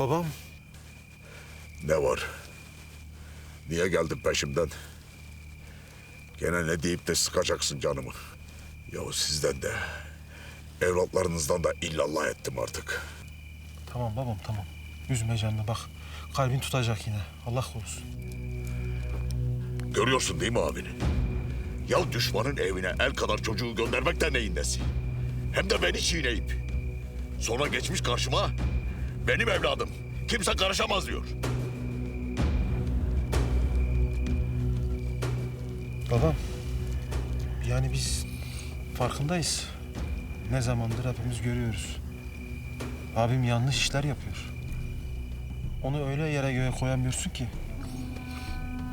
Babam Ne var? Niye geldin peşimden? Gene ne deyip de sıkacaksın canımı? Yahu sizden de, evlatlarınızdan da illallah ettim artık. tamam babam tamam. Üzme canını bak. Kalbin tutacak yine. Allah korusun. Görüyorsun değil mi abini? Ya düşmanın evine el kadar çocuğu göndermek de neyin nesi? Hem de beni çiğneyip. Sonra geçmiş karşıma, benim evladım, kimse karışamaz diyor. Babam yani biz farkındayız. Ne zamandır hepimiz görüyoruz. Abim yanlış işler yapıyor. Onu öyle yere göğe koyamıyorsun ki.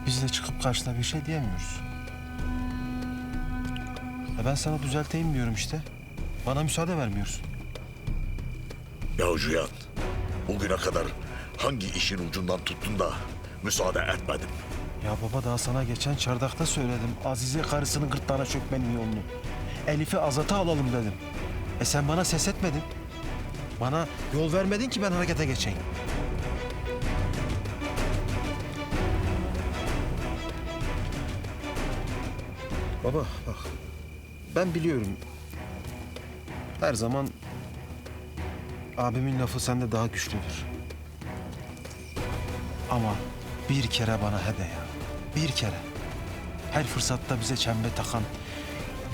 Biz de çıkıp karşına bir şey diyemiyoruz. E ben sana düzelteyim diyorum işte. Bana müsaade vermiyorsun. Ya Cüyan, bugüne kadar hangi işin ucundan tuttun da müsaade etmedim. Ya baba daha sana geçen çardakta söyledim. Azize karısının gırtlağına çökmenin yolunu. Elif'i azata alalım dedim. E sen bana ses etmedin. Bana yol vermedin ki ben harekete geçeyim. Baba bak. Ben biliyorum. Her zaman abimin lafı sende daha güçlüdür. Ama bir kere bana hede ya. Bir kere. Her fırsatta bize çembe takan,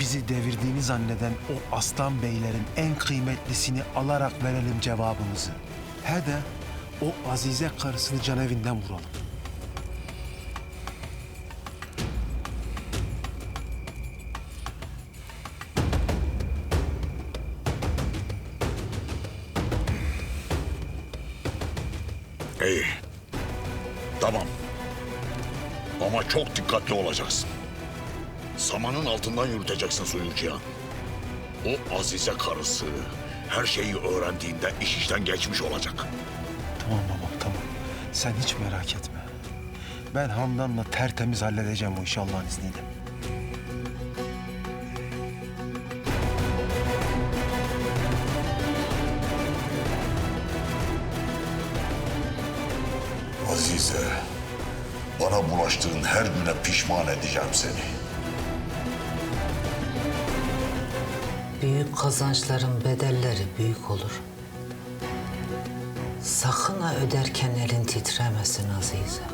bizi devirdiğini zanneden o aslan beylerin en kıymetlisini alarak verelim cevabımızı. He de o Azize karısını canevinden vuralım. İyi. Tamam. Ama çok dikkatli olacaksın. Samanın altından yürüteceksin suyu Cihan. O Azize karısı her şeyi öğrendiğinde iş işten geçmiş olacak. Tamam babam tamam. Sen hiç merak etme. Ben Handan'la tertemiz halledeceğim o işi Allah'ın izniyle. Azize, bana bulaştığın her güne pişman edeceğim seni. Büyük kazançların bedelleri büyük olur. Sakın ha öderken elin titremesin Azize.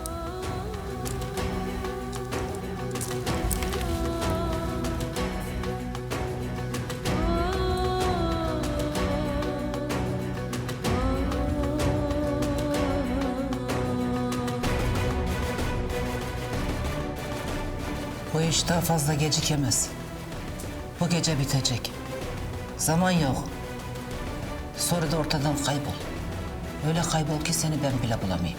Bu iş daha fazla gecikemez. Bu gece bitecek. Zaman yok. Sonra da ortadan kaybol. Öyle kaybol ki seni ben bile bulamayayım.